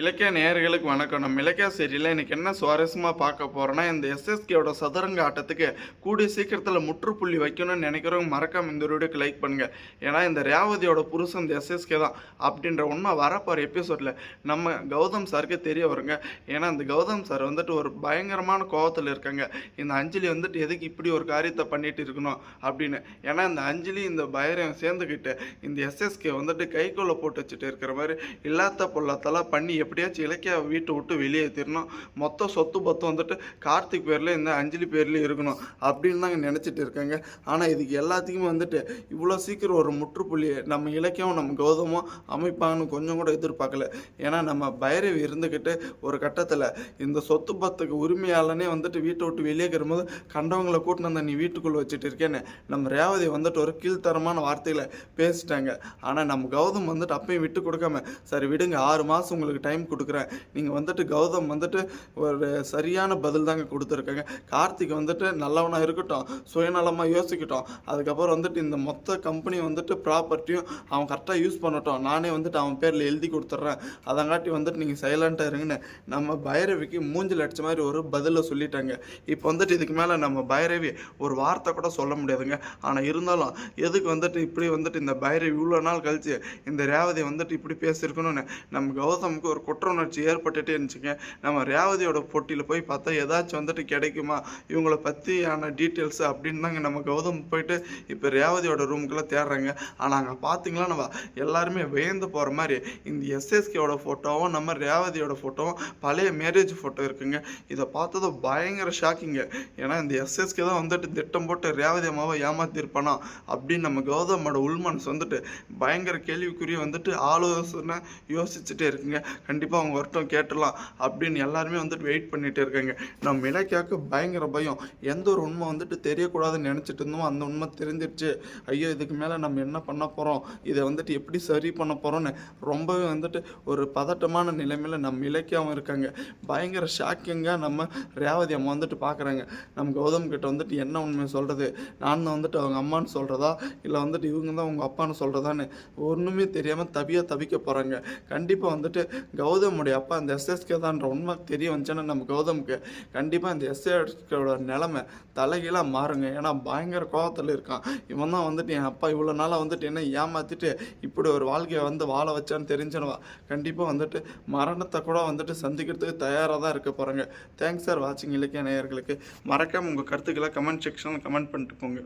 இலக்கிய நேயர்களுக்கு வணக்கம். நம்ம இலக்கிய சரியில் இன்னைக்கு என்ன சுவாரஸ்யமாக பார்க்க போகிறோன்னா இந்த எஸ்எஸ்கேயோட சதுரங்க ஆட்டத்துக்கு கூடிய சீக்கிரத்தில் முற்றுப்புள்ளி வைக்கணும்னு நினைக்கிறவங்க மறக்காம இந்த வீடியோக்கு லைக் பண்ணுங்கள் ஏன்னா இந்த ரேவதியோட புருஷன் இந்த எஸ்எஸ்கே தான் அப்படின்ற உண்மை வரப்போகிற எபிசோடில் நம்ம கௌதம் சாருக்கு தெரிய வருங்க. ஏன்னா இந்த கௌதம் சார் வந்துட்டு ஒரு பயங்கரமான கோபத்தில் இருக்காங்க. இந்த அஞ்சலி வந்துட்டு எதுக்கு இப்படி ஒரு காரியத்தை பண்ணிட்டு இருக்கணும் அப்படின்னு. ஏன்னா இந்த அஞ்சலி இந்த பைரம் சேர்ந்துக்கிட்டு இந்த எஸ்எஸ்கே வந்துட்டு கைக்குள்ளே போட்டு வச்சுட்டு இருக்கிற மாதிரி இல்லாத பொல்லாத்தெல்லாம் பண்ணி எப்படியாச்சும் இலக்கியா வீட்டை விட்டு வெளியேற்றிடணும் மொத்த சொத்து பத்து வந்துட்டு கார்த்திக் பேரில் இந்த அஞ்சலி பேர்லேயும் இருக்கணும் அப்படின்னு தாங்க நினச்சிட்டு இருக்காங்க. ஆனால் இதுக்கு எல்லாத்துக்குமே வந்துட்டு இவ்வளோ சீக்கிரம் ஒரு முற்றுப்புள்ளி நம்ம இலக்கியம் நம்ம கௌதமும் அமைப்பாங்கன்னு கொஞ்சம் கூட எதிர்பார்க்கல. ஏன்னா நம்ம பைரவி இருந்துக்கிட்டு ஒரு கட்டத்தில் இந்த சொத்து பத்துக்கு உரிமையாளனே வந்துட்டு வீட்டை விட்டு வெளியேக்கிற போது கண்டவங்களை கூட்டினு வந்த நீ வீட்டுக்குள்ளே வச்சுட்டு இருக்கேன்னு நம்ம ரேவதி வந்துட்டு ஒரு கீழ்த்தரமான வார்த்தைகளை பேசிட்டாங்க. ஆனால் நம்ம கௌதம் வந்துட்டு அப்பயும் விட்டு கொடுக்காம சரி விடுங்க ஆறு மாதம் உங்களுக்கு டைம் கொடுக்குறேன். நீங்கள் வந்துட்டு கௌதம் வந்துட்டு ஒரு சரியான பதில் தாங்க கொடுத்துருக்காங்க. கார்த்திக் வந்துட்டு நல்லவனாக இருக்கட்டும் சுயநலமாக யோசிக்கட்டும். அதுக்கப்புறம் வந்துட்டு இந்த மொத்த கம்பெனி வந்துட்டு ப்ராப்பர்ட்டியும் அவன் கரெக்டாக யூஸ் பண்ணட்டும். நானே வந்துட்டு அவன் பேரில் எழுதி கொடுத்துட்றேன். அதங்காட்டி வந்துட்டு நீங்கள் சைலண்ட்டாக இருங்கன்னு நம்ம பைரவிக்கு மூஞ்சில் அடித்த மாதிரி ஒரு பதிலை சொல்லிட்டாங்க. இப்போ வந்துட்டு இதுக்கு மேலே நம்ம பைரவி ஒரு வார்த்தை கூட சொல்ல முடியாதுங்க. ஆனால் இருந்தாலும் எதுக்கு வந்துட்டு இப்படி வந்துட்டு இந்த பைரவி இவ்வளோ நாள் கழிச்சு இந்த ரேவதி வந்துட்டு இப்படி பேசியிருக்கணும்னு நம்ம கௌதமுக்கு ஒரு குற்ற உணர்ச்சி ஏற்பட்டுட்டே இருந்துச்சுங்க. நம்ம ரேவதியோட போட்டியில் போய் பார்த்தா ஏதாச்சும் வந்துட்டு கிடைக்குமா? இவங்களை பற்றியான டீட்டெயில்ஸ் அப்படின்னு தாங்க நம்ம கௌதம் போயிட்டு இப்போ ரேவதியோட ரூமுக்குள்ளே தேடுறாங்க. ஆனால் அங்கே பார்த்தீங்களா நம்ம எல்லாருமே வியந்து போகிற மாதிரி இந்த எஸ்எஸ்கேவோட ஃபோட்டோவும் நம்ம ரேவதியோட ஃபோட்டோவும் பழைய மேரேஜ் ஃபோட்டோ இருக்குங்க. இதை பார்த்ததும் பயங்கர ஷாக்கிங்க ஏன்னா இந்த எஸ்எஸ்கே தான் வந்துட்டு திட்டம் போட்டு ரேவதி அம்மாவை ஏமாத்திருப்பானா? அப்படின்னு நம்ம கௌதமோட உள்மனசு வந்துட்டு பயங்கர கேள்விக்குரிய வந்துட்டு ஆலோசனை யோசிச்சுட்டே இருக்குங்க. கண்டிப்பாக அவங்க வரட்டும் கேட்டுடலாம் அப்படின்னு எல்லாருமே வந்துட்டு வெயிட் பண்ணிகிட்டே இருக்காங்க. நம்ம இலக்கியாவுக்கு பயங்கர பயம். எந்த ஒரு உண்மை வந்துட்டு தெரியக்கூடாதுன்னு நினச்சிட்டு இருந்தோமோ அந்த உண்மை தெரிஞ்சிருச்சு. ஐயோ இதுக்கு மேலே நம்ம என்ன பண்ண போகிறோம் இதை வந்துட்டு எப்படி சரி பண்ண போகிறோன்னு ரொம்பவே வந்துட்டு ஒரு பதட்டமான நிலைமையில் நம்ம இலக்கியாவும் இருக்காங்க. பயங்கர ஷாக்கிங்காக நம்ம ரேவதி அம்மா வந்துட்டு பார்க்குறாங்க நம்ம கௌதம் கிட்ட வந்துட்டு என்ன உண்மை சொல்கிறது நான் தான் வந்துட்டு அவங்க அம்மான்னு சொல்கிறதா இல்லை வந்துட்டு இவங்க தான் உங்கள் அப்பான்னு சொல்கிறதான்னு ஒன்றுமே தெரியாமல் தவியாக தவிக்க போகிறாங்க கண்டிப்பாக வந்துட்டு கௌதமுடைய அப்பா அந்த எஸ்எஸ்கே தான்ற உண்மை தெரிய வந்துச்சுன்னா நம்ம கௌதமுக்கு கண்டிப்பாக இந்த எஸ்எஸ்கேவோட நிலமை தலைகீழாக மாறுங்க. ஏன்னா பயங்கர கோபத்தில் இருக்கான். இவன் தான் வந்துட்டு என் அப்பா இவ்வளோ நாளாக வந்துட்டு என்ன ஏமாற்றிட்டு இப்படி ஒரு வாழ்க்கையை வந்து வாழ வச்சான்னு தெரிஞ்சனவா கண்டிப்பாக வந்துட்டு மரணத்தை கூட வந்துட்டு சந்திக்கிறதுக்கு தயாராக தான் இருக்க போகிறாங்க தேங்க்ஸ் சார் வாட்சிங் இலக்கிய நேயர்களுக்கு. மறக்காமல் உங்கள் கருத்துக்களை கமெண்ட் செக்ஷனில் கமெண்ட் பண்ணிட்டு போங்க.